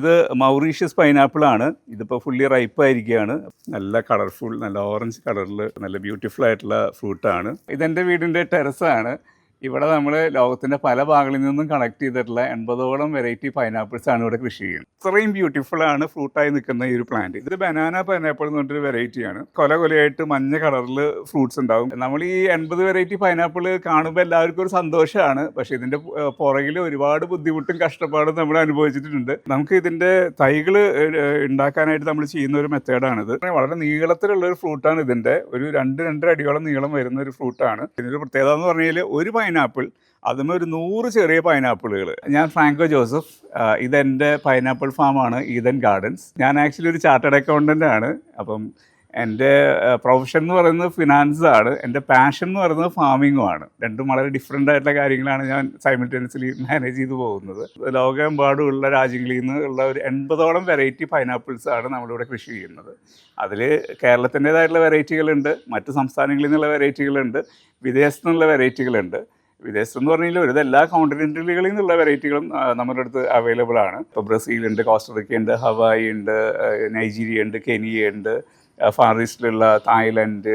ഇത് Mauritius pineapple ആണ്. ഇതിപ്പോൾ ഫുള്ളി റൈപ്പ് ആയിരിക്കുകയാണ്. നല്ല കളർഫുൾ നല്ല ഓറഞ്ച് കളറിൽ നല്ല ബ്യൂട്ടിഫുൾ ആയിട്ടുള്ള ഫ്രൂട്ടാണ് ഇതെന്റെ വീടിന്റെ ടെറസാണ് ഇവിടെ നമ്മൾ ലോകത്തിന്റെ പല ഭാഗങ്ങളിൽ നിന്നും കണക്ട് ചെയ്തിട്ടുള്ള എൺപതോളം വെറൈറ്റി പൈനാപ്പിൾസ് ആണ് ഇവിടെ കൃഷി ചെയ്യുന്നത്. ഇത്രയും ബ്യൂട്ടിഫുൾ ആണ് ഫ്രൂട്ടായി നിൽക്കുന്ന ഈ ഒരു പ്ലാന്റ് ഇത് ബനാന പൈനാപ്പിൾ എന്ന് പറഞ്ഞൊരു വെറൈറ്റിയാണ് കൊല കൊലയായിട്ട് മഞ്ഞ കളറിൽ ഫ്രൂട്ട്സ് ഉണ്ടാവും. നമ്മൾ ഈ എൺപത് വെറൈറ്റി പൈനാപ്പിൾ കാണുമ്പോൾ എല്ലാവർക്കും ഒരു സന്തോഷമാണ്. പക്ഷേ ഇതിന്റെ പുറകിൽ ഒരുപാട് ബുദ്ധിമുട്ടും കഷ്ടപ്പാടും നമ്മൾ അനുഭവിച്ചിട്ടുണ്ട്. നമുക്ക് ഇതിന്റെ തൈകൾ ഉണ്ടാക്കാനായിട്ട് നമ്മൾ ചെയ്യുന്ന ഒരു മെത്തേഡാണിത് വളരെ നീളത്തിലുള്ള ഒരു ഫ്രൂട്ടാണ് ഇതിന്റെ ഒരു രണ്ട് രണ്ടര അടിയോളം നീളം വരുന്ന ഒരു ഫ്രൂട്ടാണ് ഇതിന്റെ പ്രത്യേകത എന്ന് പറഞ്ഞാൽ ഒരു പൈനാപ്പിൾ അതുമേ ഒരു നൂറ് ചെറിയ പൈനാപ്പിളുകൾ ഞാൻ ഫ്രാങ്കോ ജോസഫ് ഇതെന്റെ പൈനാപ്പിൾ ഫാമാണ് ഈതൻ ഗാർഡൻസ് ഞാൻ ആക്ച്വലി ഒരു ചാർട്ടേഡ് അക്കൗണ്ടന്റ് ആണ്. അപ്പം എന്റെ പ്രൊഫഷൻ എന്ന് പറയുന്നത് ഫിനാൻസ് ആണ്. എന്റെ പാഷൻ എന്ന് പറയുന്നത് ഫാമിങ്ങും ആണ്. രണ്ടും വളരെ ഡിഫറെന്റ് ആയിട്ടുള്ള കാര്യങ്ങളാണ് ഞാൻ സൈമിൾട്ടേനിയസ്ലി മാനേജ് ചെയ്തു പോകുന്നത്. ലോകമെമ്പാടുമുള്ള രാജ്യങ്ങളിൽ നിന്ന് ഉള്ള ഒരു എൺപതോളം വെറൈറ്റി പൈനാപ്പിൾസ് ആണ് നമ്മളിവിടെ കൃഷി ചെയ്യുന്നത്. അതിൽ കേരളത്തിന്റേതായിട്ടുള്ള വെറൈറ്റികളുണ്ട് മറ്റ് സംസ്ഥാനങ്ങളിൽ നിന്നുള്ള വെറൈറ്റികളുണ്ട് വിദേശത്തു നിന്നുള്ള വെറൈറ്റികളുണ്ട് വിദേശത്ത് എന്ന് പറഞ്ഞാൽ ഒരു എല്ലാ കോണ്ടിനെന്റലുകളിൽ നിന്നുള്ള വെറൈറ്റികളും നമ്മുടെ അടുത്ത് അവൈലബിൾ ആണ്. ഇപ്പോൾ ബ്രസീലുണ്ട് കോസ്റ്ററിക്ക ഉണ്ട് ഹവായി ഉണ്ട് നൈജീരിയ ഉണ്ട് കെനിയ ഉണ്ട് ഫാർ ഈസ്റ്റിലുള്ള തായ്ലൻഡ്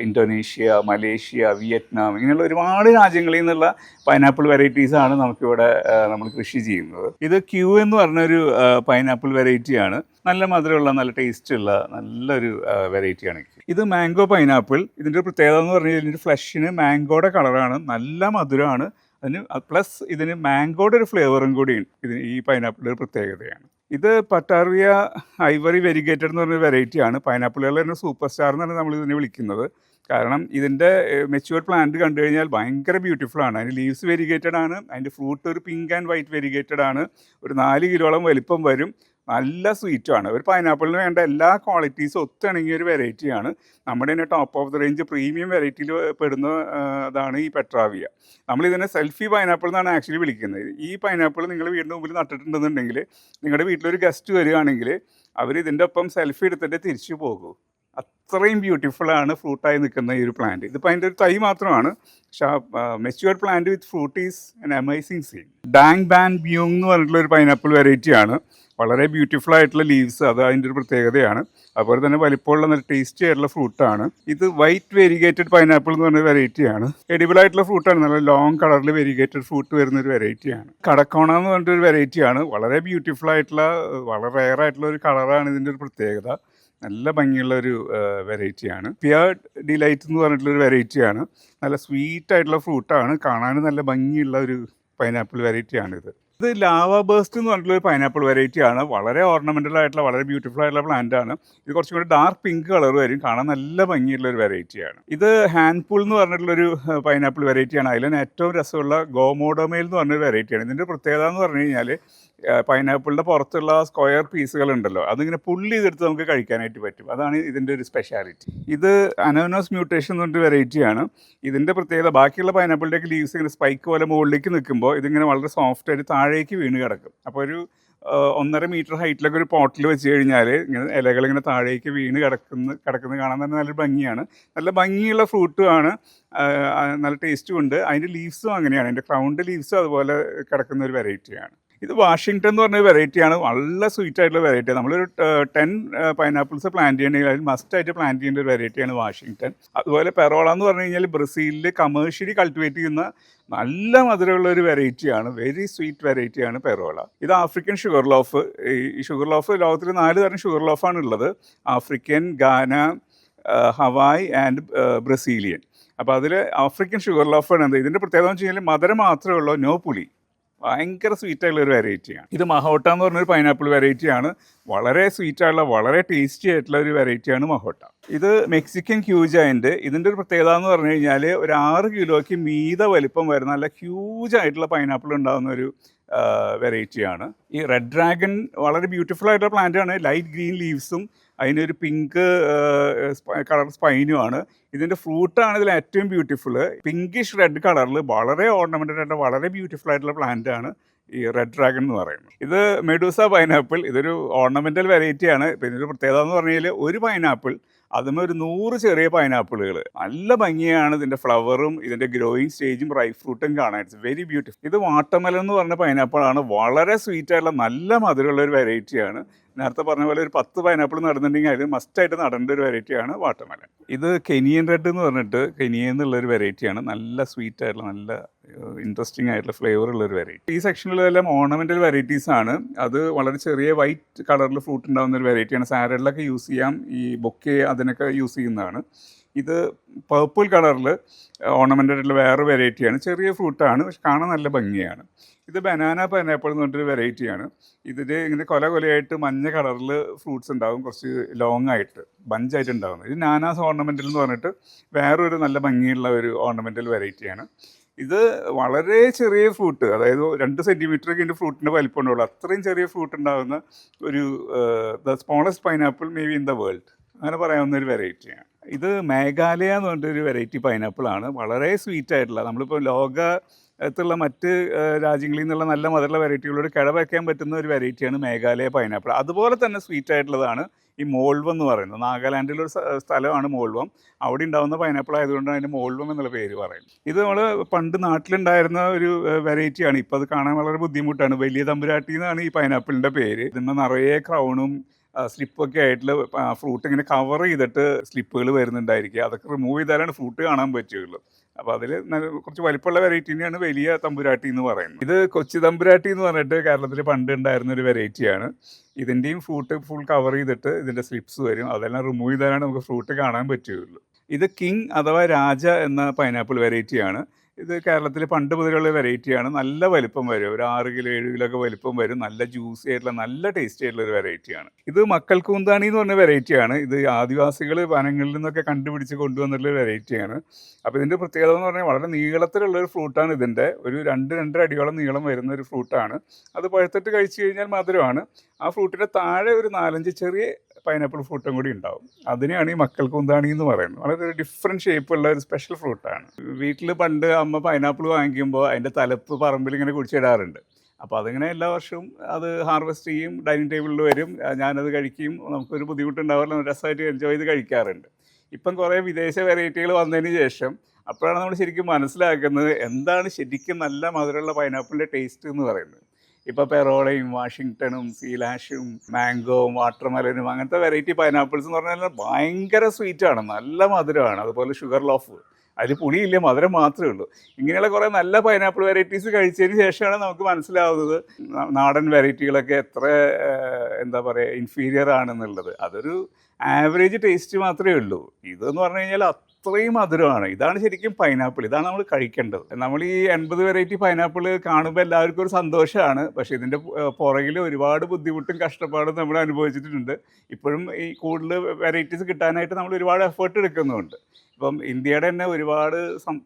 ഇന്തോനേഷ്യ മലേഷ്യ വിയറ്റ്നാം ഇങ്ങനെയുള്ള ഒരുപാട് രാജ്യങ്ങളിൽ നിന്നുള്ള പൈനാപ്പിൾ വെറൈറ്റീസാണ് നമുക്കിവിടെ നമ്മൾ കൃഷി ചെയ്യുന്നത്. ഇത് ക്യൂ എന്ന് പറഞ്ഞൊരു പൈനാപ്പിൾ വെറൈറ്റിയാണ് നല്ല മധുരമുള്ള നല്ല ടേസ്റ്റുള്ള നല്ലൊരു വെറൈറ്റിയാണ് ഇത് മാംഗോ പൈനാപ്പിൾ. ഇതിന്റെ ഒരു പ്രത്യേകത എന്ന് പറഞ്ഞാൽ ഇതിന്റെ ഫ്ലഷിന് മാംഗോയുടെ കളറാണ്. നല്ല മധുരമാണ്. അതിന് പ്ലസ് ഇതിന് മാംഗോയുടെ ഒരു ഫ്ലേവറും കൂടി ഇതിന് ഈ പൈനാപ്പിളിന്റെ ഒരു പ്രത്യേകതയാണ്. ഇത് പട്ടാറിയ ഐവറി വെരിഗേറ്റഡ് എന്ന് പറഞ്ഞ വെറൈറ്റിയാണ് പൈനാപ്പിളുകൾ തന്നെ സൂപ്പർ സ്റ്റാർ എന്നാണ് നമ്മൾ ഇതിനെ വിളിക്കുന്നത്. കാരണം ഇതിന്റെ മെച്യൂർ പ്ലാന്റ് കണ്ടു കഴിഞ്ഞാൽ ഭയങ്കര ബ്യൂട്ടിഫുൾ ആണ്. അതിന്റെ ലീവ്സ് വെരിഗേറ്റഡ് ആണ്. അതിന്റെ ഫ്രൂട്ട് ഒരു പിങ്ക് ആൻഡ് വൈറ്റ് വെരിഗേറ്റഡ് ആണ്. ഒരു നാല് കിലോളം വലിപ്പം വരും. നല്ല സ്വീറ്റുമാണ്. ഒരു പൈനാപ്പിളിന് വേണ്ട എല്ലാ ക്വാളിറ്റീസും ഒത്തിണങ്ങിയ ഒരു വെറൈറ്റിയാണ് നമ്മുടെ തന്നെ top of the range premium വെറൈറ്റിയിൽ പെടുന്ന ഇതാണ് ഈ പെട്രാവിയ നമ്മൾ ഇതിനെ സെൽഫി പൈനാപ്പിൾ എന്നാണ് ആക്ച്വലി വിളിക്കുന്നത്. ഈ പൈനാപ്പിൾ നിങ്ങൾ വീടിന്റെ മുമ്പിൽ നട്ടിട്ടുണ്ടെന്നുണ്ടെങ്കിൽ നിങ്ങളുടെ വീട്ടിലൊരു ഗസ്റ്റ് വരികയാണെങ്കിൽ അവർ ഇതിന്റെ ഒപ്പം സെൽഫി എടുത്തിട്ട് തിരിച്ചു പോകും. അത്രയും ബ്യൂട്ടിഫുള്ളാണ് ഫ്രൂട്ടായി നിൽക്കുന്ന ഈ ഒരു പ്ലാന്റ് ഇതിപ്പോൾ അതിന്റെ ഒരു തൈ മാത്രമാണ്. Matured plant with fruit is an amazing scene ഡാങ് ബാൻ ബ്യൂങ് എന്ന് പറഞ്ഞിട്ടുള്ള ഒരു പൈനാപ്പിൾ വെറൈറ്റിയാണ് വളരെ ബ്യൂട്ടിഫുൾ ആയിട്ടുള്ള ലീവ്സ് അത് അതിന്റെ ഒരു പ്രത്യേകതയാണ്. അതുപോലെ തന്നെ വലിപ്പമുള്ള നല്ല ടേസ്റ്റി ആയിട്ടുള്ള ഫ്രൂട്ടാണ് ഇത് വൈറ്റ് വെരിഗേറ്റഡ് പൈനാപ്പിൾ എന്ന് പറഞ്ഞ വെറൈറ്റിയാണ് എഡിബിൾ ആയിട്ടുള്ള ഫ്രൂട്ടാണ് നല്ല ലോങ് കളറിൽ വെരിഗേറ്റഡ് ഫ്രൂട്ട് വരുന്ന ഒരു വെറൈറ്റിയാണ് കടക്കോണ എന്ന് പറഞ്ഞിട്ടൊരു വെറൈറ്റിയാണ് വളരെ ബ്യൂട്ടിഫുൾ ആയിട്ടുള്ള വളരെ റെയർ ആയിട്ടുള്ള ഒരു കളറാണ് ഇതിന്റെ ഒരു പ്രത്യേകത. നല്ല ഭംഗിയുള്ള ഒരു വെറൈറ്റിയാണ് പിയർ ഡിലൈറ്റ് എന്ന് പറഞ്ഞിട്ടുള്ള ഒരു വെറൈറ്റിയാണ് നല്ല സ്വീറ്റ് ആയിട്ടുള്ള ഫ്രൂട്ടാണ് കാണാൻ നല്ല ഭംഗിയുള്ള ഒരു പൈനാപ്പിൾ വെറൈറ്റിയാണ് ഇത് ലാവ ബേസ്റ്റ് എന്ന് പറഞ്ഞിട്ടുള്ള ഒരു പൈനാപ്പിൾ വെറൈറ്റി ആണ്. വളരെ ഓർണമെന്റൽ ആയിട്ടുള്ള വളരെ ബ്യൂട്ടിഫുൾ ആയിട്ടുള്ള പ്ലാന്റ് ആണ്. ഇത് കുറച്ചും കൂടി ഡാർക്ക് പിങ്ക് കളർ വരും. കാണാൻ നല്ല ഭംഗിയുള്ള ഒരു വെറൈറ്റിയാണ് ഇത് ഹാൻഡ് പൂൾ എന്ന് പറഞ്ഞിട്ടുള്ള ഒരു പൈനാപ്പിൾ വെറൈറ്റിയാണ് അതിൽ ഏറ്റവും രസമുള്ള ഗോമോഡോമയിൽ എന്ന് പറഞ്ഞൊരു വെറൈറ്റിയാണ് ഇതിന്റെ പ്രത്യേകത എന്ന് പറഞ്ഞു കഴിഞ്ഞാൽ പൈനാപ്പിളിന്റെ പുറത്തുള്ള സ്ക്വയർ പീസുകൾ ഉണ്ടല്ലോ. അതിങ്ങനെ പുള്ളി ചെയ്തെടുത്ത് നമുക്ക് കഴിക്കാനായിട്ട് പറ്റും. അതാണ് ഇതിന്റെ ഒരു സ്പെഷ്യാലിറ്റി ഇത് അനോനോസ് മ്യൂട്ടേഷൻ എന്ന് പറഞ്ഞൊരു വെറൈറ്റിയാണ് ഇതിന്റെ പ്രത്യേകത ബാക്കിയുള്ള പൈനാപ്പിളിന്റെയൊക്കെ ലീവ്സ് ഇങ്ങനെ സ്പൈക്ക് പോലെ മുകളിലേക്ക് നിൽക്കുമ്പോൾ ഇതിങ്ങനെ വളരെ സോഫ്റ്റ് ആയിട്ട് താഴേക്ക് വീണ് കിടക്കും. അപ്പോൾ ഒരു ഒന്നര മീറ്റർ ഹൈറ്റിലൊക്കെ ഒരു പോട്ടിൽ വെച്ച് കഴിഞ്ഞാൽ ഇങ്ങനെ ഇലകൾ ഇങ്ങനെ താഴേക്ക് വീണ് കിടക്കുന്ന കിടക്കുന്നത് കാണാൻ തന്നെ നല്ല ഭംഗിയാണ്. നല്ല ഭംഗിയുള്ള ഫ്രൂട്ടും ആണ് ആ, ആ, നല്ല ടേസ്റ്റും ഉണ്ട്. അതിന്റെ ലീവ്സും അങ്ങനെയാണ്. അതിന്റെ ക്രൗണ്ട് ലീവ്സും അതുപോലെ കിടക്കുന്ന ഒരു വെറൈറ്റിയാണ് ഇത് വാഷിങ്ടൺ എന്ന് പറഞ്ഞ വെറൈറ്റിയാണ് നല്ല സ്വീറ്റ് ആയിട്ടുള്ള വെറൈറ്റി നമ്മളൊരു ടെൻ പൈനാപ്പിൾസ് പ്ലാന്റ് ചെയ്യണമെങ്കിൽ അതിൽ മസ്റ്റ് ആയിട്ട് പ്ലാന്റ് ചെയ്യേണ്ട ഒരു വെറൈറ്റിയാണ് വാഷിങ്ടൺ. അതുപോലെ പെറോള എന്ന് പറഞ്ഞു കഴിഞ്ഞാൽ ബ്രസീലിൽ കമേഴ്ഷ്യലി കൾട്ടിവേറ്റ് ചെയ്യുന്ന നല്ല മധുരമുള്ള ഒരു വെറൈറ്റിയാണ് വെരി സ്വീറ്റ് വെറൈറ്റിയാണ് പെറോള. ഇത് ആഫ്രിക്കൻ ഷുഗർ ലോഫ് ഈ ഷുഗർ ലോഫ് ലോകത്തിൽ നാല് തരം ഷുഗർ ലോഫാണ് ഉള്ളത്. ആഫ്രിക്കൻ ഗാന ഹവായ് ആൻഡ് ബ്രസീലിയൻ. അപ്പോൾ അതിൽ ആഫ്രിക്കൻ ഷുഗർ ലോഫാണ് എന്ത്? ഇതിന്റെ പ്രത്യേകത എന്ന് വെച്ച് കഴിഞ്ഞാൽ മധുരം മാത്രമേ ഉള്ളൂ. നോ പുളി. ഭയങ്കര സ്വീറ്റ് ആയിട്ടുള്ള ഒരു വെറൈറ്റിയാണ്. ഇത് മഹോട്ട എന്ന് പറഞ്ഞൊരു പൈനാപ്പിൾ വെറൈറ്റിയാണ്. വളരെ സ്വീറ്റ് ആയിട്ടുള്ള വളരെ ടേസ്റ്റി ആയിട്ടുള്ള ഒരു വെറൈറ്റിയാണ് മഹോട്ട. ഇത് മെക്സിക്കൻ ക്യൂജായന്റ് ഇതിന്റെ ഒരു പ്രത്യേകത എന്ന് പറഞ്ഞു കഴിഞ്ഞാൽ ഒരു ആറ് കിലോയ്ക്ക് മീത വലിപ്പം വരുന്ന നല്ല ഹ്യൂജ് ആയിട്ടുള്ള പൈനാപ്പിൾ ഉണ്ടാകുന്ന ഒരു വെറൈറ്റിയാണ്. ഈ റെഡ് ഡ്രാഗൺ വളരെ ബ്യൂട്ടിഫുൾ ആയിട്ടുള്ള പ്ലാന്റാണ് ലൈറ്റ് ഗ്രീൻ ലീവ്സും അതിനൊരു പിങ്ക് കളർ സ്പൈനുമാണ് ഇതിന്റെ ഫ്രൂട്ടാണ് ഇതിൽ ഏറ്റവും ബ്യൂട്ടിഫുൾ പിങ്കിഷ് റെഡ് കളറിൽ വളരെ ഓർണമെന്റഡ് ആയിട്ട് വളരെ ബ്യൂട്ടിഫുൾ ആയിട്ടുള്ള പ്ലാന്റ് ആണ് ഈ റെഡ് ഡ്രാഗൺ എന്ന് പറയുന്നത്. ഇത് മെഡൂസ പൈനാപ്പിൾ ഇതൊരു ഓർണമെന്റൽ വെറൈറ്റിയാണ് പിന്നെ ഒരു പ്രത്യേകത എന്ന് പറഞ്ഞാൽ ഒരു പൈനാപ്പിൾ അതിന് ഒരു നൂറ് ചെറിയ പൈനാപ്പിളുകൾ നല്ല ഭംഗിയാണ് ഇതിന്റെ ഫ്ലവറും ഇതിന്റെ ഗ്രോയിങ് സ്റ്റേജും ഡ്രൈ ഫ്രൂട്ടും കാണാൻ. ഇറ്റ്സ് വെരി ബ്യൂട്ടിഫുൾ ഇത് വാട്ടർമെലൻ എന്ന് പറഞ്ഞ പൈനാപ്പിളാണ് വളരെ സ്വീറ്റ് ആയിട്ടുള്ള നല്ല മധുരമുള്ള ഒരു വെറൈറ്റിയാണ് നേരത്തെ പറഞ്ഞ പോലെ ഒരു പത്ത് പൈനാപ്പിൾ നടന്നിട്ടുണ്ടെങ്കിൽ അതിൽ മസ്റ്റായിട്ട് നടേണ്ട ഒരു വെറൈറ്റിയാണ് വാട്ടർമെലൻ ഇത് കെനിയൻ റെഡ് എന്ന് പറഞ്ഞിട്ട് കെനിയൻ എന്നുള്ള ഒരു വെറൈറ്റിയാണ് നല്ല സ്വീറ്റ് ആയിട്ടുള്ള നല്ല ഇൻട്രസ്റ്റിംഗ് ആയിട്ടുള്ള ഫ്ലേവർ ഉള്ള ഒരു വെറൈറ്റി ഈ സെക്ഷനിലെല്ലാം ഓർണമെന്റൽ വെറൈറ്റീസ് ആണ്. അത് വളരെ ചെറിയ വൈറ്റ് കളറിൽ ഫ്രൂട്ട് ഉണ്ടാകുന്ന ഒരു വെറൈറ്റിയാണ് സാലഡിലൊക്കെ യൂസ് ചെയ്യാം. ഈ ബൊക്കെ അതിനൊക്കെ യൂസ് ചെയ്യുന്നതാണ്. ഇത് പർപ്പിൾ കളറിൽ ആയിട്ടുള്ള വേറെ വെറൈറ്റിയാണ് ചെറിയ ഫ്രൂട്ടാണ് പക്ഷെ കാണാൻ നല്ല ഭംഗിയാണ്. ഇത് ബനാന പൈനാപ്പിൾ എന്ന് പറഞ്ഞൊരു വെറൈറ്റിയാണ് ഇതിൽ ഇങ്ങനെ കൊല കൊലയായിട്ട് മഞ്ഞ കളറിൽ ഫ്രൂട്ട്സ് ഉണ്ടാകും കുറച്ച് ലോങ് ആയിട്ട് ബഞ്ചായിട്ട് ഉണ്ടാകുന്നത് ഇത് നാനാസ് ഓർണമെന്റൽ എന്ന് പറഞ്ഞിട്ട് വേറൊരു നല്ല ഭംഗിയുള്ള ഒരു ഓർണമെന്റൽ വെറൈറ്റിയാണ് ഇത് വളരെ ചെറിയ ഫ്രൂട്ട് അതായത് രണ്ട് സെന്റിമീറ്റർ ഒക്കെ ഫ്രൂട്ടിന്റെ വലിപ്പം ഉണ്ടാവുള്ളൂ അത്രയും ചെറിയ ഫ്രൂട്ട് ഉണ്ടാകുന്ന ഒരു the smallest pineapple may be in the world അങ്ങനെ പറയാവുന്ന ഒരു വെറൈറ്റിയാണ് ഇത് മേഘാലയ എന്ന് പറഞ്ഞിട്ടൊരു വെറൈറ്റി പൈനാപ്പിൾ ആണ്. വളരെ സ്വീറ്റ് ആയിട്ടുള്ള നമ്മളിപ്പോൾ ലോകത്തുള്ള മറ്റ് രാജ്യങ്ങളിൽ നിന്നുള്ള നല്ല മധുരമുള്ള വെറൈറ്റികളോട് കിടവയ്ക്കാൻ പറ്റുന്ന ഒരു വെറൈറ്റിയാണ് മേഘാലയ പൈനാപ്പിൾ അതുപോലെ തന്നെ സ്വീറ്റ് ആയിട്ടുള്ളതാണ് ഈ മോൾവം എന്ന് പറയുന്നത്. നാഗാലാൻഡിലൊരു സ്ഥ- സ്ഥലമാണ് മോൾവം. അവിടെ ഉണ്ടാകുന്ന പൈനാപ്പിൾ ആയതുകൊണ്ടാണ് അതിന് മോൾവം എന്നുള്ള പേര് പറയുന്നത്. ഇത് നമ്മൾ പണ്ട് നാട്ടിലുണ്ടായിരുന്ന ഒരു വെറൈറ്റിയാണ് ഇപ്പോൾ അത് കാണാൻ വളരെ ബുദ്ധിമുട്ടാണ്. വലിയ തമ്പുരാട്ടി എന്നാണ് ഈ പൈനാപ്പിളിന്റെ പേര്. ഇതിന് നിറയെ ക്രൗണും സ്ലിപ്പൊക്കെ ആയിട്ടുള്ള ഫ്രൂട്ട് ഇങ്ങനെ കവർ ചെയ്തിട്ട് സ്ലിപ്പുകൾ വരുന്നുണ്ടായിരിക്കുക അതൊക്കെ റിമൂവ് ചെയ്താലാണ് ഫ്രൂട്ട് കാണാൻ പറ്റുകയുള്ളൂ. അപ്പോൾ അതിൽ കുറച്ച് വലിപ്പമുള്ള വെറൈറ്റിനെയാണ് വലിയ തമ്പുരാട്ടി എന്ന് പറയുന്നത്. ഇത് കൊച്ചി തമ്പുരാട്ടി എന്ന് പറഞ്ഞിട്ട് കേരളത്തിൽ പണ്ട് ഉണ്ടായിരുന്ന ഒരു വെറൈറ്റിയാണ് ഇതിന്റെയും ഫ്രൂട്ട് ഫുൾ കവർ ചെയ്തിട്ട് ഇതിന്റെ സ്ലിപ്സ് വരും. അതെല്ലാം റിമൂവ് ചെയ്താലാണ് നമുക്ക് ഫ്രൂട്ട് കാണാൻ പറ്റുകയുള്ളൂ. ഇത് കിങ് അഥവാ രാജ എന്ന പൈനാപ്പിൾ വെറൈറ്റിയാണ് ഇത് കേരളത്തിൽ പണ്ട് മുതലുള്ള വെറൈറ്റിയാണ്. നല്ല വലിപ്പം വരും. ഒരു ആറ് കിലോ ഏഴ് കിലോ ഒക്കെ വലിപ്പം വരും. നല്ല ജ്യൂസി ആയിട്ടുള്ള നല്ല ടേസ്റ്റി ആയിട്ടുള്ള ഒരു വെറൈറ്റിയാണ്. ഇത് മക്കൾ കൂന്താണി എന്ന് പറഞ്ഞ വെറൈറ്റിയാണ്. ഇത് ആദിവാസികൾ വനങ്ങളിൽ നിന്നൊക്കെ കണ്ടുപിടിച്ച് കൊണ്ടുവന്നിട്ടുള്ള വെറൈറ്റിയാണ്. അപ്പോൾ ഇതിന്റെ പ്രത്യേകത എന്ന് പറഞ്ഞാൽ വളരെ നീളത്തിലുള്ള ഒരു ഫ്രൂട്ടാണ് ഇതിന്റെ ഒരു രണ്ട് രണ്ടര അടിയോളം നീളം വരുന്ന ഒരു ഫ്രൂട്ടാണ്. അത് പഴുത്തിട്ട് കഴിച്ചു കഴിഞ്ഞാൽ മധുരമാണ്. ആ ഫ്രൂട്ടിന്റെ താഴെ ഒരു നാലഞ്ച് ചെറിയ പൈനാപ്പിൾ ഫ്രൂട്ടും കൂടി ഉണ്ടാവും. അതിനെയാണ് ഈ മക്കൾ കുന്താണി എന്ന് പറയുന്നത്. വളരെ ഡിഫറെന്റ് ഷേപ്പുള്ള ഒരു സ്പെഷ്യൽ ഫ്രൂട്ടാണ് വീട്ടിൽ പണ്ട് അമ്മ പൈനാപ്പിൾ വാങ്ങിക്കുമ്പോൾ അതിന്റെ തലപ്പ് പറമ്പിൽ ഇങ്ങനെ കുടിച്ചിടാറുണ്ട് അപ്പോൾ അതിങ്ങനെ എല്ലാ വർഷവും അത് ഹാർവെസ്റ്റ് ചെയ്യും ഡൈനിങ് ടേബിളിൽ വരും. ഞാനത് കഴിക്കും. നമുക്കൊരു ബുദ്ധിമുട്ടുണ്ടാവില്ല. രസമായിട്ട് എൻജോയ് ചെയ്ത് കഴിക്കാറുണ്ട്. ഇപ്പം കുറേ വിദേശ വെറൈറ്റികൾ വന്നതിന് ശേഷം അപ്പോഴാണ് നമ്മൾ ശരിക്കും മനസ്സിലാക്കുന്നത് എന്താണ് ശരിക്കും നല്ല മധുരമുള്ള പൈനാപ്പിളിന്റെ ടേസ്റ്റ് എന്ന് പറയുന്നത്. ഇപ്പോൾ പെറോളയും വാഷിങ്ടണും സീലാഷും മാംഗോവും വാട്ടർമെലനും അങ്ങനത്തെ വെറൈറ്റി പൈനാപ്പിൾസ് എന്ന് പറഞ്ഞാൽ ഭയങ്കര സ്വീറ്റാണ് നല്ല മധുരമാണ്. അതുപോലെ ഷുഗർ ലോഫ് അതിൽ പുളിയില്ല മധുരം മാത്രമേ ഉള്ളൂ. ഇങ്ങനെയുള്ള കുറേ നല്ല പൈനാപ്പിൾ വെറൈറ്റീസ് കഴിച്ചതിന് ശേഷമാണ് നമുക്ക് മനസ്സിലാവുന്നത് നാടൻ വെറൈറ്റികളൊക്കെ എത്ര എന്താ പറയുക ഇൻഫീരിയർ ആണെന്നുള്ളത്. അതൊരു ആവറേജ് ടേസ്റ്റ് മാത്രമേ ഉള്ളൂ. ഇതെന്ന് പറഞ്ഞു കഴിഞ്ഞാൽ അത്രയും മധുരമാണ്. ഇതാണ് ശരിക്കും പൈനാപ്പിൾ ഇതാണ് നമ്മൾ കഴിക്കേണ്ടത്. നമ്മൾ ഈ എൺപത് വെറൈറ്റി പൈനാപ്പിൾ കാണുമ്പോൾ എല്ലാവർക്കും ഒരു സന്തോഷമാണ്. പക്ഷേ ഇതിന്റെ പുറകിൽ ഒരുപാട് ബുദ്ധിമുട്ടും കഷ്ടപ്പാടും നമ്മൾ അനുഭവിച്ചിട്ടുണ്ട്. ഇപ്പോഴും ഈ കൂടുതൽ വെറൈറ്റീസ് കിട്ടാനായിട്ട് നമ്മൾ ഒരുപാട് എഫേർട്ട് എടുക്കുന്നുണ്ട്. ഇപ്പം ഇന്ത്യയുടെ തന്നെ ഒരുപാട്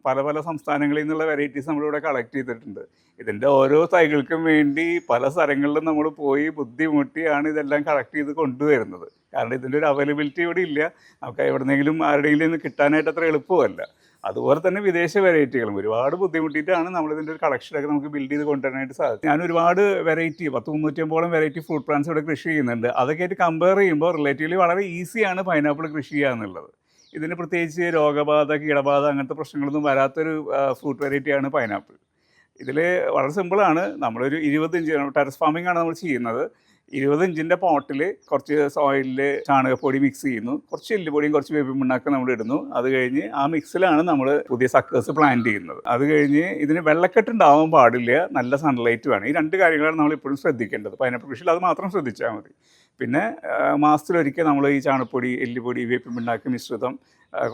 പല പല സംസ്ഥാനങ്ങളിൽ നിന്നുള്ള വെറൈറ്റീസ് നമ്മളിവിടെ കളക്ട് ചെയ്തിട്ടുണ്ട്. ഇതിന്റെ ഓരോ തൈകൾക്കും വേണ്ടി പല സ്ഥലങ്ങളിലും നമ്മൾ പോയി ബുദ്ധിമുട്ടിയാണ് ഇതെല്ലാം കളക്ട് ചെയ്ത് കൊണ്ടുവരുന്നത്. കാരണം ഇതിന്റെ ഒരു അവൈലബിലിറ്റി ഇവിടെ ഇല്ല. നമുക്ക് എവിടെന്നെങ്കിലും ആരുടെയെങ്കിലും നിന്ന് കിട്ടാനായിട്ട് അത്ര എളുപ്പമല്ല. അതുപോലെ തന്നെ വിദേശ വെറൈറ്റികളും ഒരുപാട് ബുദ്ധിമുട്ടിയിട്ടാണ് നമ്മൾ ഇതിന്റെ ഒരു കളക്ഷനൊക്കെ നമുക്ക് ബിൽഡ് ചെയ്ത് കൊണ്ടുവരാനായിട്ട് സാധിക്കും ഞാൻ ഒരുപാട് വെറൈറ്റി പത്ത് മുന്നൂറ്റമ്പോളം വെറൈറ്റി ഫ്രൂട്ട് പ്ലാന്റ്സ് ഇവിടെ കൃഷി ചെയ്യുന്നുണ്ട്. അതൊക്കെ ആയിട്ട് കമ്പയർ ചെയ്യുമ്പോൾ റിലേറ്റീവ്ലി വളരെ ഈസിയാണ് പൈനാപ്പിൾ കൃഷി ചെയ്യുക എന്നുള്ളത് ഇതിന് പ്രത്യേകിച്ച് രോഗബാധ കീടബാധ അങ്ങനത്തെ പ്രശ്നങ്ങളൊന്നും വരാത്തൊരു ഫ്രൂട്ട് വെറൈറ്റിയാണ് പൈനാപ്പിൾ ഇതിൽ വളരെ സിമ്പിളാണ് നമ്മളൊരു ഇരുപത്തിഞ്ച് ടെറസ് ഫാമിംഗ് ആണ് നമ്മൾ ചെയ്യുന്നത്. ഇരുപതിഞ്ചിന്റെ പോട്ടിൽ കുറച്ച് സോയിലിൽ ചാണകപ്പൊടി മിക്സ് ചെയ്യുന്നു. കുറച്ച് എല്ലുപൊടിയും കുറച്ച് വേപ്പി മണ്ണൊക്കെ നമ്മൾ ഇടുന്നു. അത് കഴിഞ്ഞ് ആ മിക്സിലാണ് നമ്മൾ പുതിയ സക്കേഴ്സ് പ്ലാന്റ് ചെയ്യുന്നത്. അത് കഴിഞ്ഞ് ഇതിന് വെള്ളക്കെട്ട് ഉണ്ടാവാൻ പാടില്ല. നല്ല സൺലൈറ്റ് വേണം. ഈ രണ്ട് കാര്യങ്ങളാണ് നമ്മൾ ഇപ്പോഴും ശ്രദ്ധിക്കേണ്ടത്. പൈനാപ്പിൾ കൃഷിയിൽ അത് മാത്രം ശ്രദ്ധിച്ചാൽ മതി. പിന്നെ മാസത്തിലൊരിക്കൽ നമ്മൾ ഈ ചാണപ്പൊടി എല്ലുപൊടി വേപ്പിൻ പിണ്ണാക്ക് മിശ്രിതം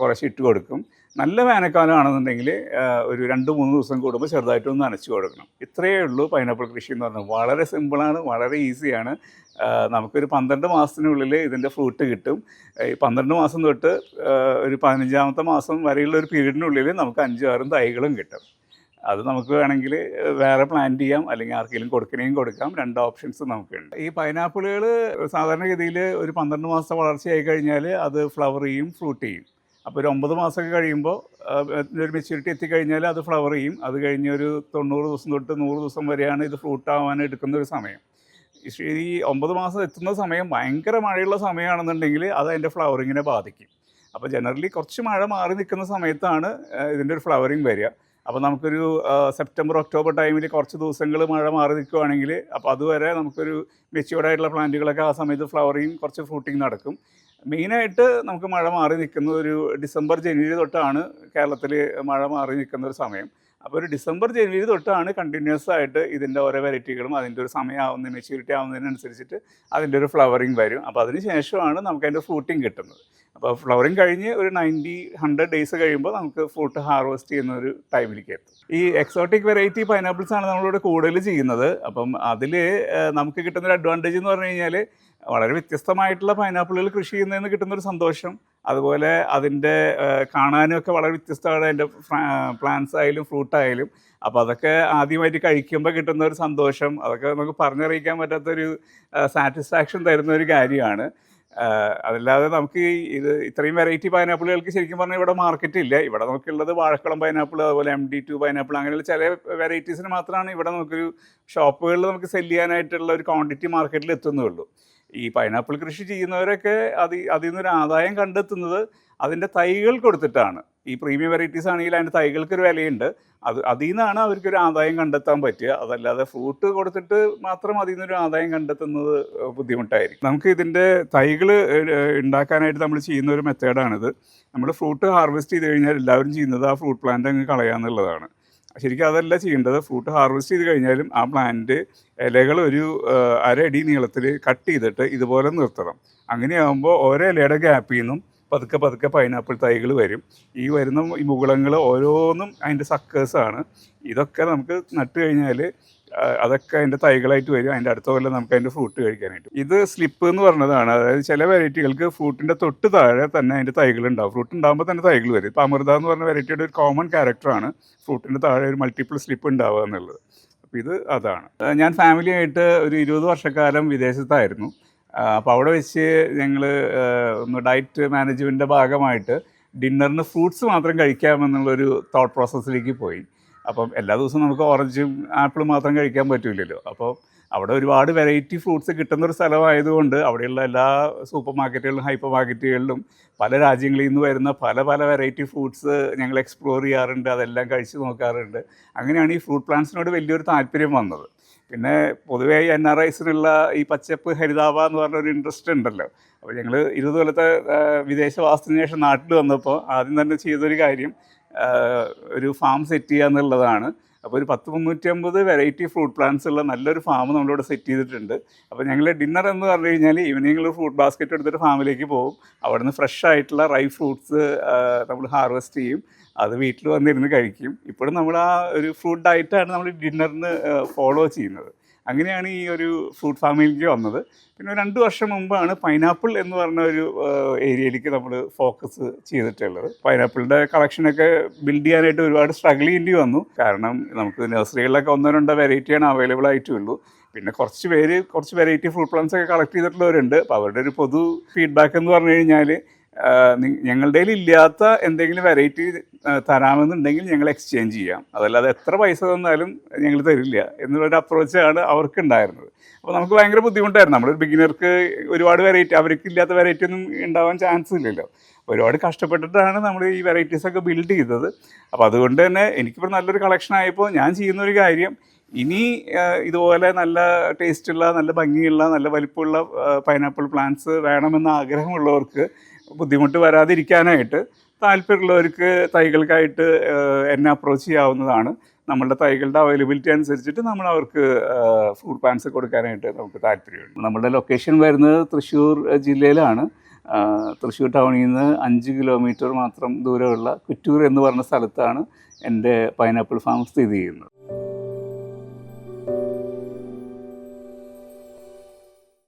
കുറച്ച് ഇട്ട് കൊടുക്കും. നല്ല വേനൽക്കാലം ആണെന്നുണ്ടെങ്കിൽ ഒരു രണ്ട് മൂന്ന് ദിവസം കൂടുമ്പോൾ ചെറുതായിട്ടൊന്ന് നനച്ച് കൊടുക്കണം. ഇത്രയേ ഉള്ളൂ പൈനാപ്പിൾ കൃഷി എന്ന് പറഞ്ഞാൽ. വളരെ സിമ്പിളാണ് വളരെ ഈസിയാണ്. നമുക്കൊരു പന്ത്രണ്ട് മാസത്തിനുള്ളിൽ ഇതിന്റെ ഫ്രൂട്ട് കിട്ടും. ഈ പന്ത്രണ്ട് മാസം തൊട്ട് ഒരു പതിനഞ്ചാമത്തെ മാസം വരെയുള്ള ഒരു പീരീഡിനുള്ളിൽ നമുക്ക് അഞ്ചും ആറും തൈകളും കിട്ടും. അത് നമുക്ക് വേണമെങ്കിൽ വേറെ പ്ലാൻ ചെയ്യാം അല്ലെങ്കിൽ ആർക്കെങ്കിലും കൊടുക്കണേയും കൊടുക്കാം. രണ്ട് ഓപ്ഷൻസ് നമുക്കുണ്ട്. ഈ പൈനാപ്പിളുകൾ സാധാരണഗതിയിൽ ഒരു പന്ത്രണ്ട് മാസത്തെ വളർച്ചയായി കഴിഞ്ഞാൽ അത് ഫ്ലവർ ചെയ്യും ഫ്രൂട്ട് ചെയ്യും. അപ്പോൾ ഒരു ഒമ്പത് മാസമൊക്കെ കഴിയുമ്പോൾ ഒരു മെച്യൂരിറ്റി എത്തിക്കഴിഞ്ഞാൽ അത് ഫ്ലവർ ചെയ്യും. അത് കഴിഞ്ഞ് ഒരു തൊണ്ണൂറ് ദിവസം തൊട്ട് നൂറ് ദിവസം വരെയാണ് ഇത് ഫ്രൂട്ട് ആവാൻ എടുക്കുന്ന ഒരു സമയം. ഈ ഒമ്പത് മാസം എത്തുന്ന സമയം ഭയങ്കര മഴയുള്ള സമയമാണെന്നുണ്ടെങ്കിൽ അത് അതിന്റെ ഫ്ലവറിങ്ങിനെ ബാധിക്കും. അപ്പോൾ ജനറലി കുറച്ച് മഴ മാറി നിൽക്കുന്ന സമയത്താണ് ഇതിന്റെ ഒരു ഫ്ലവറിങ് വരിക. അപ്പോൾ നമുക്കൊരു സെപ്റ്റംബർ ഒക്ടോബർ ടൈമിൽ കുറച്ച് ദിവസങ്ങൾ മഴ മാറി നിൽക്കുവാണെങ്കിൽ അപ്പോൾ അതുവരെ നമുക്കൊരു മെച്യൂർഡായിട്ടുള്ള പ്ലാന്റുകളൊക്കെ ആ സമയത്ത് ഫ്ലവറിങ് കുറച്ച് ഫ്രൂട്ടിങ് നടക്കും. മെയിനായിട്ട് നമുക്ക് മഴ മാറി നിൽക്കുന്ന ഒരു ഡിസംബർ ജനുവരി തൊട്ടാണ് കേരളത്തിൽ മഴ മാറി നിൽക്കുന്ന ഒരു സമയം. അപ്പോൾ ഒരു ഡിസംബർ ജനുവരി തൊട്ടാണ് കണ്ടിന്യൂസ് ആയിട്ട് ഇതിന്റെ ഓരോ വെറൈറ്റികളും അതിന്റെ ഒരു സമയമാവുന്ന മെച്യൂരിറ്റി ആവുന്നതിനനുസരിച്ചിട്ട് അതിന്റെ ഒരു ഫ്ലവറിങ് വരും. അപ്പോൾ അതിന് ശേഷമാണ് നമുക്ക് അതിന്റെ ഫ്രൂട്ടിങ് കിട്ടുന്നത്. അപ്പോൾ ഫ്ലവറിങ് കഴിഞ്ഞ് ഒരു നയന്റി ഹൺഡ്രഡ് ഡേയ്സ് കഴിയുമ്പോൾ നമുക്ക് ഫ്രൂട്ട് ഹാർവെസ്റ്റ് ചെയ്യുന്ന ഒരു ടൈമിലേക്ക് എത്തും. ഈ എക്സോട്ടിക് വെറൈറ്റി പൈനാപ്പിൾസ് ആണ് നമ്മളിവിടെ കൂടുതൽ ചെയ്യുന്നത്. അപ്പം അതിൽ നമുക്ക് കിട്ടുന്ന ഒരു അഡ്വാന്റേജ് എന്ന് പറഞ്ഞു കഴിഞ്ഞാൽ വളരെ വ്യത്യസ്തമായിട്ടുള്ള പൈനാപ്പിളുകൾ കൃഷി ചെയ്യുന്നതിൽ കിട്ടുന്ന ഒരു സന്തോഷം. അതുപോലെ അതിന്റെ കാണാനും ഒക്കെ വളരെ വ്യത്യസ്തമാണ് അതിന്റെ പ്ലാന്റ്സ് ആയാലും ഫ്രൂട്ട് ആയാലും. അപ്പോൾ അതൊക്കെ ആദ്യമായിട്ട് കഴിക്കുമ്പോൾ കിട്ടുന്ന ഒരു സന്തോഷം. അതൊക്കെ നമുക്ക് പറഞ്ഞറിയിക്കാൻ പറ്റാത്തൊരു സാറ്റിസ്ഫാക്ഷൻ തരുന്ന ഒരു കാര്യമാണ്. അതല്ലാതെ നമുക്ക് ഇത് ഇത്രയും വെറൈറ്റി പൈനാപ്പിളുകൾക്ക് ശരിക്കും പറഞ്ഞാൽ ഇവിടെ മാർക്കറ്റ് ഇല്ല. ഇവിടെ നമുക്കുള്ളത് വാഴക്കുളം പൈനാപ്പിൾ അതുപോലെ എം ഡി ടു പൈനാപ്പിൾ അങ്ങനെയുള്ള ചില വെറൈറ്റീസിന് മാത്രമാണ് ഇവിടെ നമുക്കൊരു ഷോപ്പുകളിൽ നമുക്ക് സെല്ല് ചെയ്യാനായിട്ടുള്ള ഒരു ക്വാണ്ടിറ്റി മാർക്കറ്റിൽ എത്തുന്നുള്ളൂ. ഈ പൈനാപ്പിൾ കൃഷി ചെയ്യുന്നവരൊക്കെ അത് അതിൽ നിന്നൊരു ആദായം കണ്ടെത്തുന്നത് അതിന്റെ തൈകൾ കൊടുത്തിട്ടാണ്. ഈ പ്രീമിയം വെറൈറ്റീസ് ആണെങ്കിൽ അതിന്റെ തൈകൾക്കൊരു വിലയുണ്ട്. അത് അതിൽ നിന്നാണ് അവർക്കൊരു ആദായം കണ്ടെത്താൻ പറ്റുക. അതല്ലാതെ ഫ്രൂട്ട് കൊടുത്തിട്ട് മാത്രം അതിൽ നിന്നൊരു ആദായം കണ്ടെത്തുന്നത് ബുദ്ധിമുട്ടായിരിക്കും. നമുക്ക് ഇതിന്റെ തൈകൾ ഉണ്ടാക്കാനായിട്ട് നമ്മൾ ചെയ്യുന്ന ഒരു മെത്തേഡാണിത് നമ്മൾ ഫ്രൂട്ട് ഹാർവെസ്റ്റ് ചെയ്ത് കഴിഞ്ഞാൽ എല്ലാവരും ചെയ്യുന്നത് ആ ഫ്രൂട്ട് പ്ലാന്റ് അങ്ങ് കളയാന്നുള്ളതാണ് ശരിക്കും അതല്ല ചെയ്യേണ്ടത്. ഫ്രൂട്ട് ഹാർവെസ്റ്റ് ചെയ്ത് കഴിഞ്ഞാലും ആ പ്ലാന്റ് ഇലകൾ ഒരു അരടി നീളത്തിൽ കട്ട് ചെയ്തിട്ട് ഇതുപോലെ നിർത്തണം. അങ്ങനെയാകുമ്പോൾ ഓരോ ഇലയുടെ ഗ്യാപ്പിൽ നിന്നും പതുക്കെ പതുക്കെ പൈനാപ്പിൾ തൈകൾ വരും. ഈ വരുന്ന ഈ മുകുളങ്ങൾ ഓരോന്നും അതിന്റെ സക്കേഴ്സാണ് ഇതൊക്കെ നമുക്ക് നട്ട് കഴിഞ്ഞാൽ അതൊക്കെ അതിന്റെ തൈകളായിട്ട് വരും. അതിന്റെ അടുത്ത കൊല്ലം നമുക്ക് അതിന്റെ ഫ്രൂട്ട് കഴിക്കാനായിട്ട്. ഇത് സ്ലിപ്പ് എന്ന് പറഞ്ഞതാണ്. അതായത് ചില വെറൈറ്റികൾക്ക് ഫ്രൂട്ടിന്റെ തൊട്ട് താഴെ തന്നെ അതിന്റെ തൈകൾ ഉണ്ടാവും. ഫ്രൂട്ട് ഉണ്ടാകുമ്പോൾ തന്നെ തൈകൾ വരും. ഇപ്പോൾ അമൃത എന്ന് പറഞ്ഞ വെറൈറ്റിയുടെ ഒരു കോമൺ ക്യാരക്ടറാണ് ഫ്രൂട്ടിന്റെ താഴെ ഒരു മൾട്ടിപ്പിൾ സ്ലിപ്പ് ഉണ്ടാവുക എന്നുള്ളത്. അപ്പോൾ ഇത് അതാണ്. ഞാൻ ഫാമിലിയായിട്ട് ഒരു ഇരുപത് വർഷക്കാലം വിദേശത്തായിരുന്നു. അപ്പോൾ അവിടെ വെച്ച് ഞങ്ങൾ ഒന്ന് ഡയറ്റ് മാനേജ്മെന്റിന്റെ ഭാഗമായിട്ട് ഡിന്നറിന് ഫ്രൂട്ട്സ് മാത്രം കഴിക്കാമെന്നുള്ളൊരു തോട്ട് പ്രോസസ്സിലേക്ക് പോയി. അപ്പം എല്ലാ ദിവസവും നമുക്ക് ഓറഞ്ചും ആപ്പിളും മാത്രം കഴിക്കാൻ പറ്റില്ലല്ലോ അപ്പോൾ അവിടെ ഒരുപാട് വെറൈറ്റി ഫ്രൂട്ട്സ് കിട്ടുന്ന ഒരു സ്ഥലമായതുകൊണ്ട് അവിടെയുള്ള എല്ലാ സൂപ്പർ മാർക്കറ്റുകളിലും ഹൈപ്പർ മാർക്കറ്റുകളിലും പല രാജ്യങ്ങളിൽ നിന്ന് വരുന്ന പല പല വെറൈറ്റി ഫ്രൂട്ട്സ് ഞങ്ങൾ എക്സ്പ്ലോർ ചെയ്യാറുണ്ട് അതെല്ലാം കഴിച്ച് നോക്കാറുണ്ട്. അങ്ങനെയാണ് ഈ ഫ്രൂട്ട് പ്ലാന്റ്സിനോട് വലിയൊരു താല്പര്യം വന്നത്. പിന്നെ പൊതുവേ എൻ ആർ ഐസിനുള്ള ഈ പച്ചപ്പ് ഹരിതാഭ എന്ന് പറഞ്ഞ ഒരു ഇൻട്രസ്റ്റ് ഉണ്ടല്ലോ. അപ്പോൾ ഞങ്ങൾ ഇരുപത് കൊല്ലത്തെ വിദേശവാസത്തിന് ശേഷം നാട്ടിൽ വന്നപ്പോൾ ആദ്യം തന്നെ ചെയ്തൊരു കാര്യം ഒരു ഫാം സെറ്റ് ചെയ്യുക എന്നുള്ളതാണ്. അപ്പോൾ ഒരു പത്ത് മുന്നൂറ്റി അമ്പത് വെറൈറ്റി ഫ്രൂട്ട് പ്ലാന്റ്സ് ഉള്ള നല്ലൊരു ഫാം നമ്മളിവിടെ സെറ്റ് ചെയ്തിട്ടുണ്ട്. അപ്പോൾ ഞങ്ങൾ ഡിന്നർ എന്ന് പറഞ്ഞു കഴിഞ്ഞാൽ ഈവനിങ്ങിൽ ഫ്രൂട്ട് ബാസ്ക്കറ്റ് എടുത്തിട്ട് ഫാമിലേക്ക് പോകും. അവിടുന്ന് ഫ്രഷ് ആയിട്ടുള്ള റൈ ഫ്രൂട്ട്സ് നമ്മൾ ഹാർവെസ്റ്റ് ചെയ്യും. അത് വീട്ടിൽ വന്നിരുന്ന് കഴിക്കും. ഇപ്പോഴും നമ്മൾ ആ ഒരു ഫ്രൂട്ട് ഡയറ്റാണ് നമ്മൾ ഡിന്നറിന് ഫോളോ ചെയ്യുന്നത്. അങ്ങനെയാണ് ഈ ഒരു ഫ്രൂട്ട് ഫാമിലേക്ക് വന്നത്. പിന്നെ രണ്ട് വർഷം മുമ്പാണ് പൈനാപ്പിൾ എന്ന് പറഞ്ഞ ഒരു ഏരിയയിലേക്ക് നമ്മൾ ഫോക്കസ് ചെയ്തിട്ടുള്ളത്. പൈനാപ്പിളിന്റെ കളക്ഷനൊക്കെ ബിൽഡ് ചെയ്യാനായിട്ട് ഒരുപാട് സ്ട്രഗിൾ ചെയ്യേണ്ടി വന്നു. കാരണം നമുക്ക് നഴ്സറികളിലൊക്കെ ഒന്നോ രണ്ടോ വെറൈറ്റിയാണ് അവൈലബിൾ ആയിട്ടുള്ളൂ. പിന്നെ കുറച്ച് പേര് കുറച്ച് വെറൈറ്റി ഫ്രൂട്ട് പ്ലാന്റ്സ് ഒക്കെ കളക്ട് ചെയ്തിട്ടുള്ളവരുണ്ട്. അപ്പോൾ അവരുടെ ഒരു പൊതു ഫീഡ്ബാക്ക് എന്ന് പറഞ്ഞു കഴിഞ്ഞാൽ ഞങ്ങളുടെ ഇല്ലാത്ത എന്തെങ്കിലും വെറൈറ്റി തരാമെന്നുണ്ടെങ്കിൽ ഞങ്ങൾ എക്സ്ചേഞ്ച് ചെയ്യാം. അതല്ലാതെ എത്ര പൈസ തന്നാലും ഞങ്ങൾ തരില്ല എന്നുള്ളൊരു അപ്രോച്ചാണ് അവർക്ക് ഉണ്ടായിരുന്നത് അപ്പോൾ നമുക്ക് ഭയങ്കര ബുദ്ധിമുട്ടായിരുന്നു. നമ്മളൊരു ബിഗിനർക്ക് ഒരുപാട് വെറൈറ്റി അവർക്ക് ഇല്ലാത്ത വെറൈറ്റി ഒന്നും ഉണ്ടാവാൻ ചാൻസ് ഇല്ലല്ലോ. ഒരുപാട് കഷ്ടപ്പെട്ടിട്ടാണ് നമ്മൾ ഈ വെറൈറ്റീസ് ഒക്കെ ബിൽഡ് ചെയ്തത്. അപ്പോൾ അതുകൊണ്ട് തന്നെ എനിക്കിപ്പോൾ നല്ലൊരു കളക്ഷൻ ആയപ്പോൾ ഞാൻ ചെയ്യുന്ന ഒരു കാര്യം ഇനി ഇതുപോലെ നല്ല ടേസ്റ്റുള്ള നല്ല ഭംഗിയുള്ള നല്ല വലിപ്പമുള്ള പൈനാപ്പിൾ പ്ലാന്റ്സ് വേണമെന്ന ആഗ്രഹമുള്ളവർക്ക് ബുദ്ധിമുട്ട് വരാതിരിക്കാനായിട്ട് താല്പര്യമുള്ളവർക്ക് തൈകൾക്കായിട്ട് എന്നെ അപ്രോച്ച് ചെയ്യാവുന്നതാണ്. നമ്മളുടെ തൈകളുടെ അവൈലബിലിറ്റി അനുസരിച്ചിട്ട് നമ്മൾ അവർക്ക് ഫ്രൂട്ട് പാൻസ് കൊടുക്കാനായിട്ട് നമുക്ക് താല്പര്യമുണ്ട്. നമ്മുടെ ലൊക്കേഷൻ വരുന്നത് തൃശ്ശൂർ ജില്ലയിലാണ്. തൃശ്ശൂർ ടൗണിൽ നിന്ന് അഞ്ച് കിലോമീറ്റർ മാത്രം ദൂരമുള്ള കുറ്റൂർ എന്ന് പറഞ്ഞ സ്ഥലത്താണ് എന്റെ പൈനാപ്പിൾ ഫാം സ്ഥിതി ചെയ്യുന്നത്.